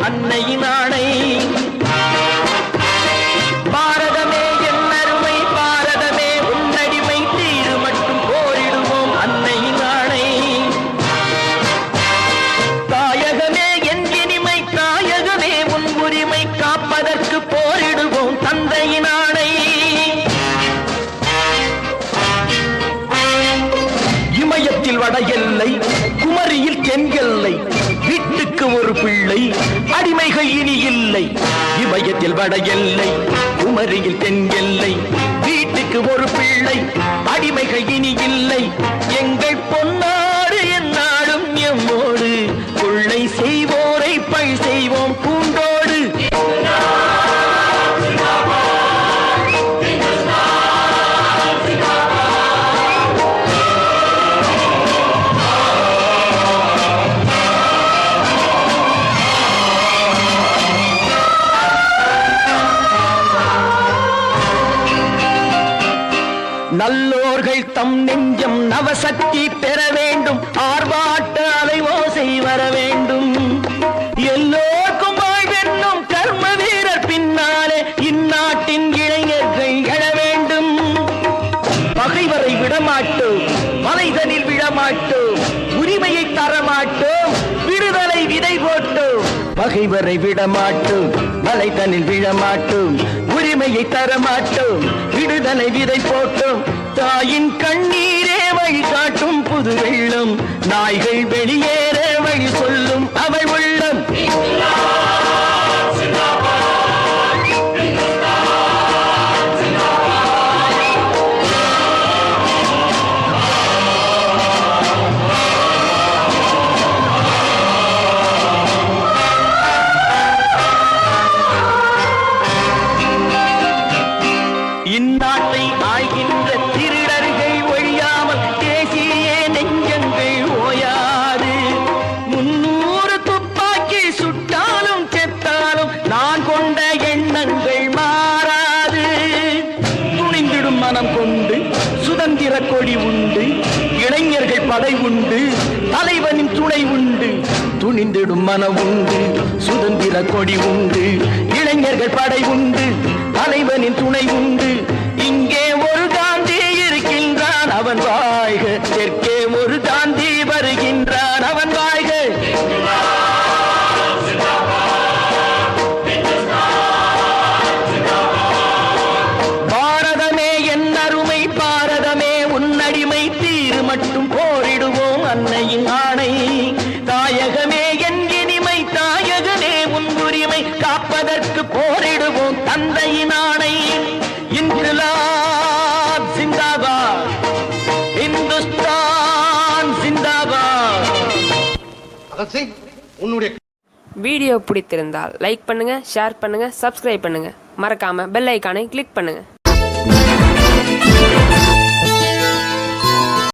தீரு இனி இல்லை இமயத்தில் வட எல்லை குமரியில் தென்கெல்லை வீட்டுக்கு ஒரு பிள்ளை அடிமைகள் இனி இல்லை எங்கள் பொன் நல்லோர்கள் தம் நெஞ்சம் நவசக்தி பெற வேண்டும். ஆர்ப்பாட்ட அலைவோசை வர வேண்டும். எல்லோருக்கும் வாழ்வென்னும் கர்ம வீரர் பின்னாலே இந்நாட்டின் இளைஞர்கள் எழ வேண்டும். பகைவரை விடமாட்டோம் மலைதனில் விழமாட்டோம் உரிமையை தரமாட்டோம் விடுதலை விதை போட்டோம். பகைவரை விடமாட்டோம் மலைதனில் விழமாட்டோம். உரிமையை தரமாட்டோம். விடுதலை விதை போட்டோம். தாயின் கண்ணீரே வழி காட்டும் புது வெள்ளம். நாய்கள் வெளியே இந்நாட்டை ஆய்கின்ற திருடர்கள் ஒழியாமல் தேசிய நெஞ்சங்கள் ஓயாது. முன்னூறு துப்பாக்கி சுட்டாலும் செத்தாலும் நான் கொண்ட எண்ணங்கள் மாறாது. துணிந்திடும் மனம் கொண்டு சுதந்திர கொடி உண்டு. இளைஞர்கள் படை உண்டு. தலைவனின் துணை உண்டு. துணிந்திடும் மனம் உண்டு. சுதந்திர கொடி உண்டு. இளைஞர்கள் படை உண்டு. தலைவனின் துணை உண்டு. இங்கே ஒரு காந்தி இருக்கின்றான். அவன் வாழ்க தெற்கே ஒரு காந்தி வருகின்றான். அவன் வாழ்க பாரதமே என் அருமை பாரதமே உன்னடிமை தீரு மட்டும் போரிடுவோம் அன்னையின் ஆணை. தாயகமே என் இனிமை தாயகமே உன் உரிமை காப்பதற்கு போரிடுவோம் உன்னுடைய வீடியோ பிடித்திருந்தால் லைக் பண்ணுங்கள் ஷேர் பண்ணுங்கள் சப்ஸ்கிரைப் பண்ணுங்கள் மறக்காமல் பெல் ஐக்கானை கிளிக் பண்ணுங்கள்